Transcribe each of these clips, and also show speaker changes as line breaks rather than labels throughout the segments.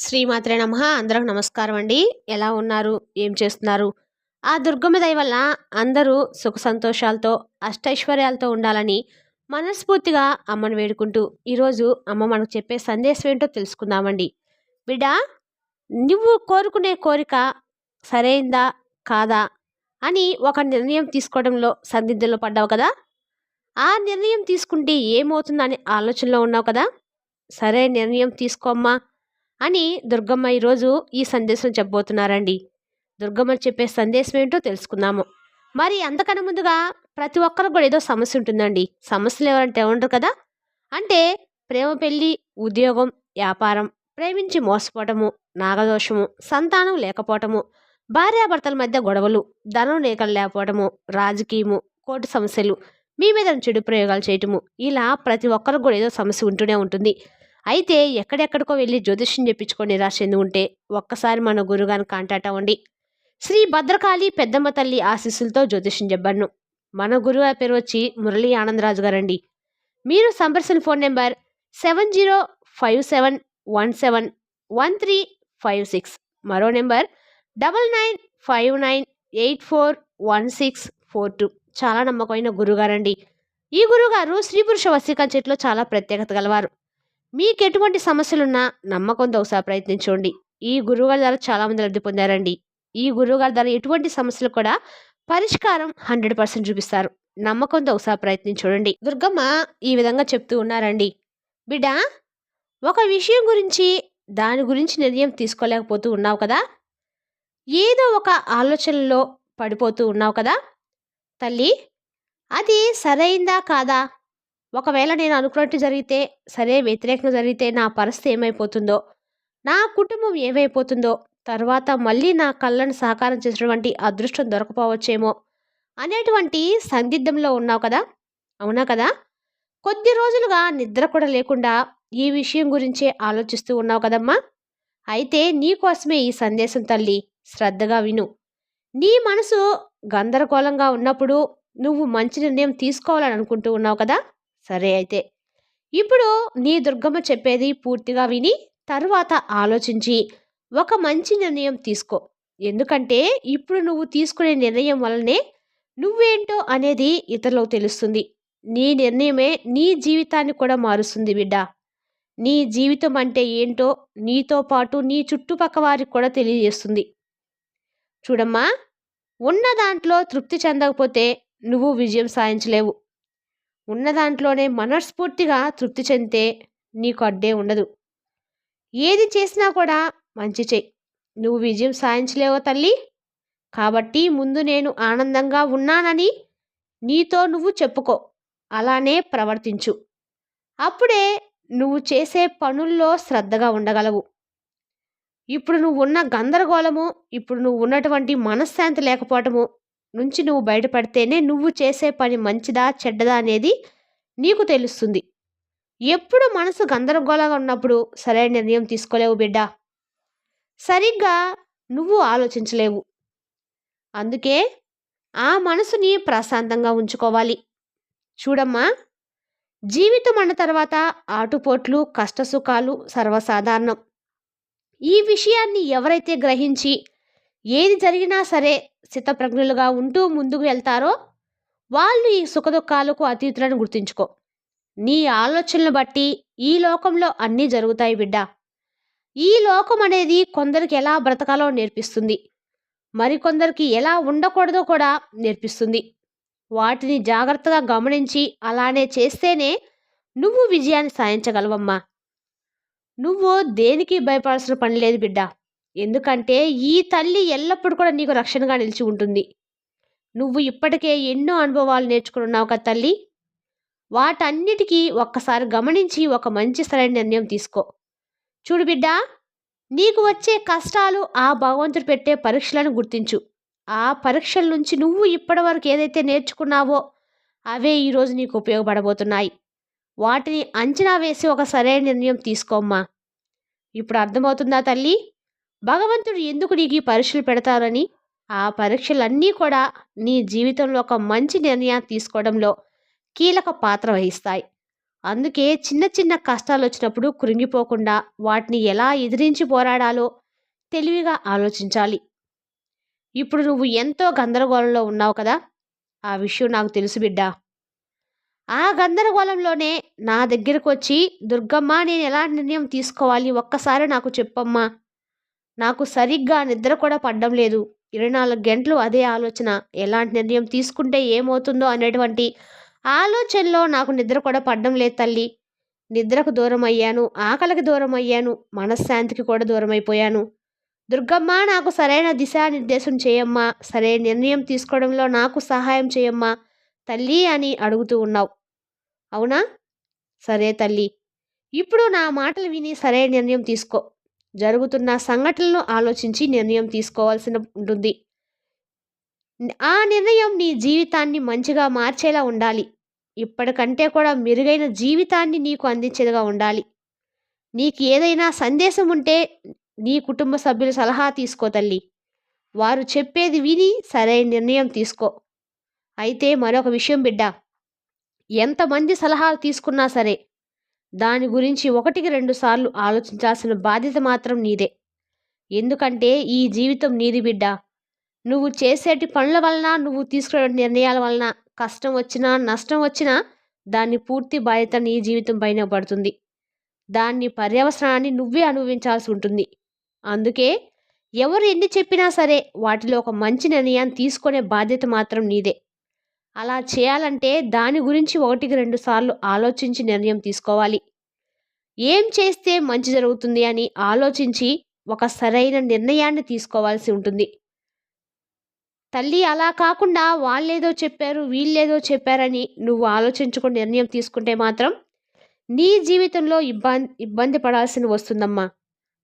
శ్రీమాత్రే నమ. అందరికి నమస్కారం అండి. ఎలా ఉన్నారు? ఏం చేస్తున్నారు? ఆ దుర్గమ్మ దయ వల్ల అందరూ సుఖ సంతోషాలతో అష్టైశ్వర్యాలతో ఉండాలని మనస్ఫూర్తిగా అమ్మను వేడుకుంటూ ఈరోజు అమ్మ మనకు చెప్పే సందేశం ఏంటో తెలుసుకుందామండి. బిడ్డ నువ్వు కోరుకునే కోరిక సరైందా? కాదా? అని ఒక నిర్ణయం తీసుకోవడంలో సందిగ్ధంలో పడ్డావు కదా? ఆ నిర్ణయం తీసుకుంటే ఏమవుతుందని ఆలోచనలో ఉన్నావు కదా? సరే నిర్ణయం తీసుకోమ్మా అని దుర్గమ్మ ఈరోజు ఈ సందేశం చెప్పబోతున్నారండి. దుర్గమ్మ చెప్పే సందేశం ఏంటో తెలుసుకుందాము. మరి అంతకన్నా ముందుగా ప్రతి ఒక్కరికి కూడా ఏదో సమస్య ఉంటుందండి. సమస్యలు ఎవరంటే ఉండరు కదా? అంటే ప్రేమ పెళ్ళి ఉద్యోగం వ్యాపారం ప్రేమించి మోసపోవటము నాగదోషము సంతానం లేకపోవటము భార్యాభర్తల మధ్య గొడవలు ధనం లేకలు లేకపోవటము రాజకీయము కోర్టు సమస్యలు మీ మీద చెడు ప్రయోగాలు చేయటము ఇలా ప్రతి ఒక్కరికి కూడా ఏదో సమస్య ఉంటూనే ఉంటుంది. అయితే ఎక్కడెక్కడికో వెళ్ళి జ్యోతిష్యం చెప్పించుకొని నిరాశ ఎందుకు ఉంటే ఒక్కసారి మన గురుగారిని కాంటాక్ట్ అవ్వండి. శ్రీ భద్రకాళి పెద్దమ్మ తల్లి ఆశీస్సులతో జ్యోతిష్యం చెప్పాను మన గురుగారి పేరు వచ్చి మురళీ ఆనందరాజు గారండి. మీరు సంప్రదించిన phone number seven zero five seven one seven one three five six. మరో number double nine five nine eight four one six four two. చాలా నమ్మకమైన గురుగారండి. ఈ గురుగారు శ్రీ పురుష వశీకరణ చెట్లో చాలా ప్రత్యేకత గలవారు. మీకు ఎటువంటి సమస్యలున్నా నమ్మకంతో ఒకసారి ప్రయత్నించండి. ఈ గురువుగారి ద్వారా చాలామంది లబ్ధి పొందారండి. ఈ గురువుగారి ద్వారా ఎటువంటి సమస్యలు కూడా పరిష్కారం హండ్రెడ్ పర్సెంట్ చూపిస్తారు. నమ్మకంతో ఒకసారి చూడండి దుర్గమ్మ ఈ విధంగా చెప్తూ ఉన్నారండి. బిడ్డ ఒక విషయం గురించి దాని గురించి నిర్ణయం తీసుకోలేకపోతూ ఉన్నావు కదా? ఏదో ఒక ఆలోచనలో పడిపోతూ ఉన్నావు కదా? తల్లి అది సరైందా కాదా? ఒకవేళ నేను అనుకున్నట్టు జరిగితే సరే వ్యతిరేకంగా జరిగితే నా పరిస్థితి ఏమైపోతుందో? నా కుటుంబం ఏమైపోతుందో? తర్వాత మళ్ళీ నా కళ్ళను సహకారం చేసినటువంటి అదృష్టం దొరకపోవచ్చేమో? అనేటువంటి సందిగ్ధంలో ఉన్నావు కదా? అవునా కదా? కొద్ది రోజులుగా నిద్ర కూడా లేకుండా ఈ విషయం గురించే ఆలోచిస్తూ ఉన్నావు కదమ్మా? అయితే నీకోసమే ఈ సందేశం తల్లి శ్రద్ధగా విను. నీ మనసు గందరగోళంగా ఉన్నప్పుడు నువ్వు మంచి నిర్ణయం తీసుకోవాలని అనుకుంటూ ఉన్నావు కదా? సరే అయితే. ఇప్పుడు నీ దుర్గమ్మ చెప్పేది పూర్తిగా విని తరువాత ఆలోచించి ఒక మంచి నిర్ణయం తీసుకో. ఎందుకంటే ఇప్పుడు నువ్వు తీసుకునే నిర్ణయం వల్లనే నువ్వేంటో అనేది ఇతరులకు తెలుస్తుంది. నీ నిర్ణయమే నీ జీవితాన్ని కూడా మారుస్తుంది బిడ్డ. నీ జీవితం అంటే ఏంటో నీతో పాటు నీ చుట్టుపక్క వారికి కూడా తెలియజేస్తుంది. చూడమ్మా ఉన్న దాంట్లో తృప్తి చెందకపోతే నువ్వు విజయం సాధించలేవు. ఉన్న దాంట్లోనే మనస్ఫూర్తిగా తృప్తి చెందితే నీకు అడ్డే ఉండదు. ఏది చేసినా కూడా మంచి చెయ్యి నువ్వు విజయం సాధించలేవో తల్లి. కాబట్టి ముందు నేను ఆనందంగా ఉన్నానని నీతో నువ్వు చెప్పుకో. అలానే ప్రవర్తించు. అప్పుడే నువ్వు చేసే పనుల్లో శ్రద్ధగా ఉండగలవు. ఇప్పుడు నువ్వు ఉన్న గందరగోళము ఇప్పుడు నువ్వు ఉన్నటువంటి మనశ్శాంతి లేకపోవటము నుంచి నువ్వు బయటపడితేనే నువ్వు చేసే పని మంచిదా చెడ్డదా అనేది నీకు తెలుస్తుంది. ఎప్పుడు మనసు గందరగోళంగా ఉన్నప్పుడు సరైన నిర్ణయం తీసుకోలేవు బిడ్డ. సరిగ్గా నువ్వు ఆలోచించలేవు. అందుకే ఆ మనసుని ప్రశాంతంగా ఉంచుకోవాలి. చూడమ్మా జీవితం అన్న తర్వాత ఆటుపోట్లు కష్టసుఖాలు సర్వసాధారణం. ఈ విషయాన్ని ఎవరైతే గ్రహించి ఏది జరిగినా సరే స్థితప్రజ్ఞులుగా ఉంటూ ముందుకు వెళ్తారో వాళ్ళు ఈ సుఖదుఖాలకు అతీతులను గుర్తించుకో. నీ ఆలోచనలు బట్టి ఈ లోకంలో అన్నీ జరుగుతాయి బిడ్డ. ఈ లోకం అనేది కొందరికి ఎలా బ్రతకాలో నేర్పిస్తుంది. మరికొందరికి ఎలా ఉండకూడదో కూడా నేర్పిస్తుంది. వాటిని జాగ్రత్తగా గమనించి అలానే చేస్తేనే నువ్వు విజయాన్ని సాధించగలవమ్మా. నువ్వు దేనికి భయపడాల్సిన పని లేదు బిడ్డ. ఎందుకంటే ఈ తల్లి ఎల్లప్పుడూ కూడా నీకు రక్షణగా నిలిచి ఉంటుంది. నువ్వు ఇప్పటికే ఎన్నో అనుభవాలు నేర్చుకుని ఉన్నావు కదా తల్లి. వాటన్నిటికీ ఒక్కసారి గమనించి ఒక మంచి సరైన నిర్ణయం తీసుకో. చూడు బిడ్డ నీకు వచ్చే కష్టాలు ఆ భగవంతుడు పెట్టే పరీక్షలను గుర్తించు. ఆ పరీక్షల నుంచి నువ్వు ఇప్పటివరకు ఏదైతే నేర్చుకున్నావో అవే ఈరోజు నీకు ఉపయోగపడబోతున్నాయి. వాటిని అంచనా వేసి ఒక సరైన నిర్ణయం తీసుకోమ్మా. ఇప్పుడు అర్థమవుతుందా తల్లి? భగవంతుడు ఎందుకు నీకు ఈ పరీక్షలు పెడతారని? ఆ పరీక్షలన్నీ కూడా నీ జీవితంలో ఒక మంచి నిర్ణయాన్ని తీసుకోవడంలో కీలక పాత్ర వహిస్తాయి. అందుకే చిన్న చిన్న కష్టాలు వచ్చినప్పుడు కృంగిపోకుండా వాటిని ఎలా ఎదిరించి పోరాడాలో తెలివిగా ఆలోచించాలి. ఇప్పుడు నువ్వు ఎంతో గందరగోళంలో ఉన్నావు కదా? ఆ విషయం నాకు తెలుసు బిడ్డా. ఆ గందరగోళంలోనే నా దగ్గరకు వచ్చి దుర్గమ్మ నేను ఎలా నిర్ణయం తీసుకోవాలి? ఒక్కసారి నాకు చెప్పమ్మా. నాకు సరిగ్గా నిద్ర కూడా పడ్డం లేదు. ఇరవై నాలుగు గంటలు అదే ఆలోచన. ఎలాంటి నిర్ణయం తీసుకుంటే ఏమవుతుందో అనేటువంటి ఆలోచనలో నాకు నిద్ర కూడా పడ్డం లేదు తల్లి. నిద్రకు దూరం అయ్యాను ఆకలికి దూరం అయ్యాను మనశ్శాంతికి కూడా దూరం అయిపోయాను. దుర్గమ్మ నాకు సరైన దిశానిర్దేశం చేయమ్మా. సరైన నిర్ణయం తీసుకోవడంలో నాకు సహాయం చేయమ్మా తల్లి అని అడుగుతూ ఉన్నావు. అవునా? సరే తల్లి. ఇప్పుడు నా మాటలు విని సరైన నిర్ణయం తీసుకో. జరుగుతున్న సంఘటనలను ఆలోచించి నిర్ణయం తీసుకోవాల్సిన ఉంటుంది. ఆ నిర్ణయం నీ జీవితాన్ని మంచిగా మార్చేలా ఉండాలి. ఇప్పటికంటే కూడా మెరుగైన జీవితాన్ని నీకు అందించేదిగా ఉండాలి. నీకు ఏదైనా సందేశం ఉంటే నీ కుటుంబ సభ్యుల సలహా తీసుకో తల్లి. వారు చెప్పేది విని సరైన నిర్ణయం తీసుకో. అయితే మరొక విషయం బిడ్డ ఎంతమంది సలహాలు తీసుకున్నా సరే దాని గురించి ఒకటికి రెండు సార్లు ఆలోచించాల్సిన బాధ్యత మాత్రం నీదే. ఎందుకంటే ఈ జీవితం నీది బిడ్డ. నువ్వు చేసేటి పనుల వలన నువ్వు తీసుకునే నిర్ణయాల వలన కష్టం వచ్చినా నష్టం వచ్చినా దాన్ని పూర్తి బాధ్యత నీ జీవితం పైన పడుతుంది. దాన్ని పర్యవసనాన్ని నువ్వే అనుభవించాల్సి ఉంటుంది. అందుకే ఎవరు ఎన్ని చెప్పినా సరే వాటిలో ఒక మంచి నిర్ణయాన్ని తీసుకునే బాధ్యత మాత్రం నీదే. అలా చేయాలంటే దాని గురించి ఒకటికి రెండు సార్లు ఆలోచించి నిర్ణయం తీసుకోవాలి. ఏం చేస్తే మంచి జరుగుతుంది అని ఆలోచించి ఒక సరైన నిర్ణయాన్ని తీసుకోవాల్సి ఉంటుంది. తల్లి అలా కాకుండా వాళ్ళేదో చెప్పారు వీళ్ళేదో చెప్పారని నువ్వు ఆలోచించుకుని నిర్ణయం తీసుకుంటే మాత్రం నీ జీవితంలో ఇబ్బంది ఇబ్బంది పడాల్సి వస్తుందమ్మా.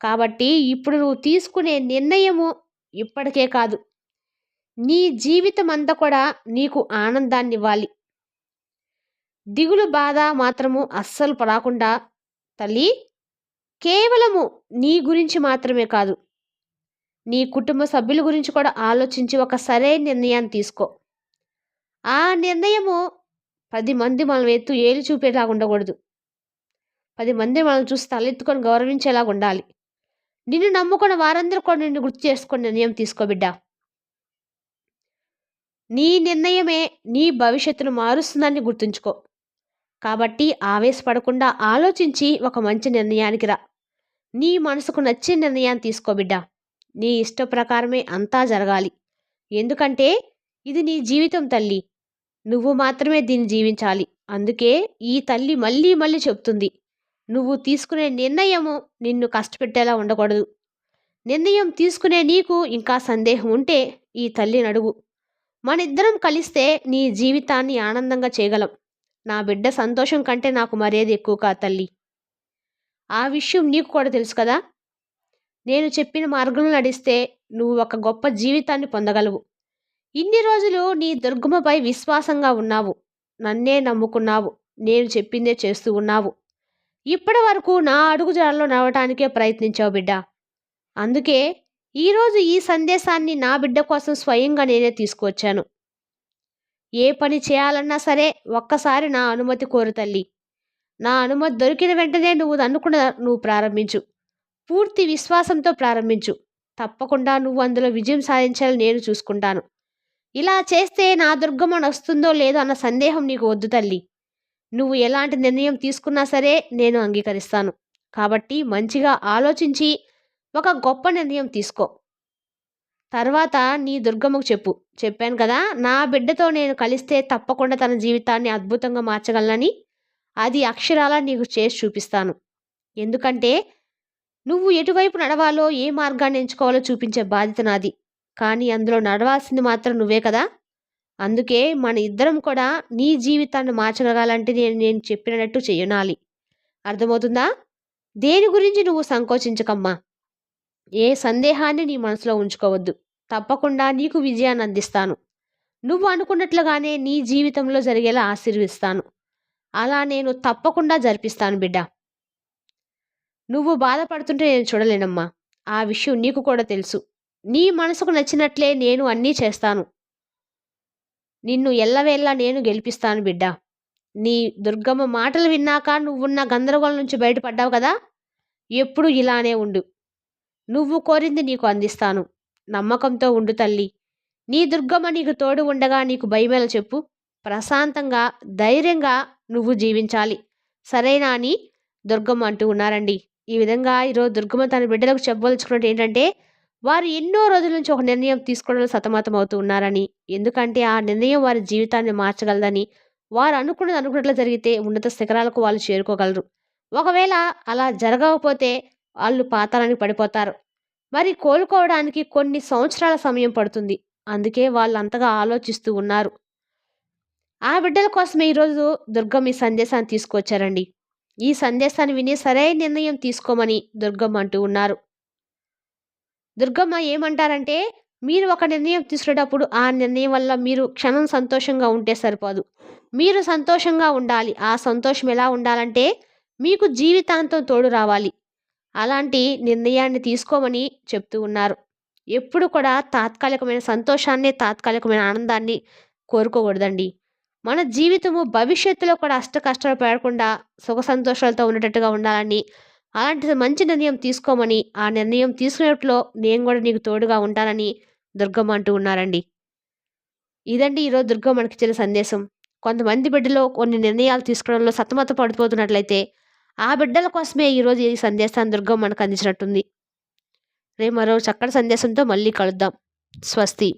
కాబట్టి ఇప్పుడు నువ్వు తీసుకునే నిర్ణయము ఇప్పటికే కాదు. నీ జీవితం అంతా కూడా నీకు ఆనందాన్ని ఇవ్వాలి దిగులు బాధ మాత్రము అస్సలు పడకుండా తల్లి కేవలము నీ గురించి మాత్రమే కాదు. నీ కుటుంబ సభ్యుల గురించి కూడా ఆలోచించి ఒక సరైన నిర్ణయాన్ని తీసుకో. ఆ నిర్ణయము పది మంది మనం ఎత్తు ఏలు చూపేలాగా ఉండకూడదు. పది మంది మనం చూసి తలెత్తుకొని గౌరవించేలాగా ఉండాలి. నిన్ను నమ్ముకున్న వారందరూ కూడా నిన్ను గుర్తు చేసుకొని నిర్ణయం తీసుకో బిడ్డా. నీ నిర్ణయమే నీ భవిష్యత్తును మారుస్తుందని గుర్తుంచుకో. కాబట్టి ఆవేశపడకుండా ఆలోచించి ఒక మంచి నిర్ణయానికి రా. నీ మనసుకు నచ్చే నిర్ణయాన్ని తీసుకో బిడ్డ. నీ ఇష్ట ప్రకారమే అంతా జరగాలి. ఎందుకంటే ఇది నీ జీవితం తల్లి. నువ్వు మాత్రమే దీన్ని జీవించాలి. అందుకే ఈ తల్లి మళ్ళీ మళ్ళీ చెప్తుంది. నువ్వు తీసుకునే నిర్ణయము నిన్ను కష్టపెట్టేలా ఉండకూడదు. నిర్ణయం తీసుకునే నీకు ఇంకా సందేహం ఉంటే ఈ తల్లిని అడుగు. మనిద్దరం కలిస్తే నీ జీవితాన్ని ఆనందంగా చేయగలం. నా బిడ్డ సంతోషం కంటే నాకు మరేది ఎక్కువ కా తల్లి. ఆ విషయం నీకు కూడా తెలుసు కదా? నేను చెప్పిన మార్గంలో నడిస్తే నువ్వు ఒక గొప్ప జీవితాన్ని పొందగలవు. ఇన్ని రోజులు నీ దుర్గమపై విశ్వాసంగా ఉన్నావు. నన్నే నమ్ముకున్నావు. నేను చెప్పిందే చేస్తూ ఉన్నావు. ఇప్పటి వరకు నా అడుగుజాడలో నడవటానికే ప్రయత్నించావు బిడ్డ. అందుకే ఈరోజు ఈ సందేశాన్ని నా బిడ్డ కోసం స్వయంగా నేనే తీసుకొచ్చాను ఏ పని చేయాలన్నా సరే ఒక్కసారి నా అనుమతి కోరు తల్లి. నా అనుమతి దొరికిన వెంటనే నువ్వు అనుకున్న నువ్వు ప్రారంభించు. పూర్తి విశ్వాసంతో ప్రారంభించు. తప్పకుండా నువ్వు అందులో విజయం సాధించాలని నేను చూసుకుంటాను. ఇలా చేస్తే నా దుర్గమ్మ వస్తుందో లేదో అన్న సందేహం నీకు వద్దు తల్లి. నువ్వు ఎలాంటి నిర్ణయం తీసుకున్నా సరే నేను అంగీకరిస్తాను. కాబట్టి మంచిగా ఆలోచించి ఒక గొప్ప నిర్ణయం తీసుకో. తర్వాత నీ దుర్గమ్మకు చెప్పు. చెప్పాను కదా నా బిడ్డతో నేను కలిస్తే తప్పకుండా తన జీవితాన్ని అద్భుతంగా మార్చగలనని అది అక్షరాల నీకు చేసి చూపిస్తాను. ఎందుకంటే నువ్వు ఎటువైపు నడవాలో ఏ మార్గాన్ని ఎంచుకోవాలో చూపించే బాధ్యత నాది. కానీ అందులో నడవాల్సింది మాత్రం నువ్వే కదా. అందుకే మన ఇద్దరం కూడా నీ జీవితాన్ని మార్చగలగాలంటే నేను నేను చెప్పినట్టు చేయనాలి అర్థమవుతుందా? దేని గురించి నువ్వు సంకోచించకమ్మా. ఏ సందేహాన్ని నీ మనసులో ఉంచుకోవద్దు. తప్పకుండా నీకు విజయాన్ని అందిస్తాను. నువ్వు అనుకున్నట్లుగానే నీ జీవితంలో జరిగేలా ఆశీర్విస్తాను. అలా నేను తప్పకుండా జరిపిస్తాను బిడ్డ. నువ్వు బాధపడుతుంటే నేను చూడలేనమ్మా. ఆ విషయం నీకు కూడా తెలుసు. నీ మనసుకు నచ్చినట్లే నేను అన్నీ చేస్తాను. నిన్ను ఎల్లవేళ్ళ నేను గెలిపిస్తాను బిడ్డ. నీ దుర్గమ్మ మాటలు విన్నాక నువ్వున్న గందరగోళం నుంచి బయటపడ్డావు కదా? ఎప్పుడు ఇలానే ఉండు. నువ్వు కోరింది నీకు అందిస్తాను. నమ్మకంతో ఉండు తల్లి. నీ దుర్గమ్మ నీకు తోడు ఉండగా నీకు భయమేల చెప్పు. ప్రశాంతంగా ధైర్యంగా నువ్వు జీవించాలి. సరేనా అని దుర్గమ్మ అంటూ ఉన్నారండి. ఈ విధంగా ఈరోజు దుర్గమ్మ తన బిడ్డలకు చెప్పదలుచుకున్నట్టు ఏంటంటే వారు ఎన్నో రోజుల నుంచి ఒక నిర్ణయం తీసుకోవడంలో సతమతం అవుతూ ఉన్నారని. ఎందుకంటే ఆ నిర్ణయం వారి జీవితాన్ని మార్చగలదని వారు అనుకున్నది అనుకున్నట్లు జరిగితే ఉన్నత శిఖరాలకు వాళ్ళు చేరుకోగలరు. ఒకవేళ అలా జరగకపోతే వాళ్ళు పాతాళానికి పడిపోతారు. మరి కోలుకోవడానికి కొన్ని సంవత్సరాల సమయం పడుతుంది. అందుకే వాళ్ళు అంతగా ఆలోచిస్తూ ఉన్నారు. ఆ బిడ్డల కోసమే ఈరోజు దుర్గమ్మ ఈ సందేశాన్ని తీసుకొచ్చారండి ఈ సందేశాన్ని విని సరైన నిర్ణయం తీసుకోమని దుర్గమ్మ అంటూ ఉన్నారు. దుర్గమ్మ ఏమంటారంటే మీరు ఒక నిర్ణయం తీసుకునేటప్పుడు ఆ నిర్ణయం వల్ల మీరు క్షణం సంతోషంగా ఉంటే సరిపోదు. మీరు సంతోషంగా ఉండాలి. ఆ సంతోషం ఎలా ఉండాలంటే మీకు జీవితాంతం తోడు రావాలి. అలాంటి నిర్ణయాన్ని తీసుకోమని చెప్తూ ఉన్నారు. ఎప్పుడు కూడా తాత్కాలికమైన సంతోషాన్ని తాత్కాలికమైన ఆనందాన్ని కోరుకోకూడదండి. మన జీవితము భవిష్యత్తులో కూడా అష్ట కష్టాలు పడకుండా సుఖ సంతోషాలతో ఉండేటట్టుగా ఉండాలని అలాంటి మంచి నిర్ణయం తీసుకోమని ఆ నిర్ణయం తీసుకునేట్లో నేను కూడా నీకు తోడుగా ఉంటానని దుర్గమ్మ అంటూ ఉన్నారండి. ఇదండి ఈరోజు దుర్గమ్మ మనకి ఇచ్చిన సందేశం. కొంతమంది బిడ్డలో కొన్ని నిర్ణయాలు తీసుకోవడంలో సతమత పడిపోతున్నట్లయితే ఆ బిడ్డల కోసమే ఈరోజు ఈ సందేశాన్ని దుర్గం మనకు అందించినట్టుంది. రేపు మరో చక్కటి సందేశంతో మళ్ళీ కలుద్దాం. స్వస్తి.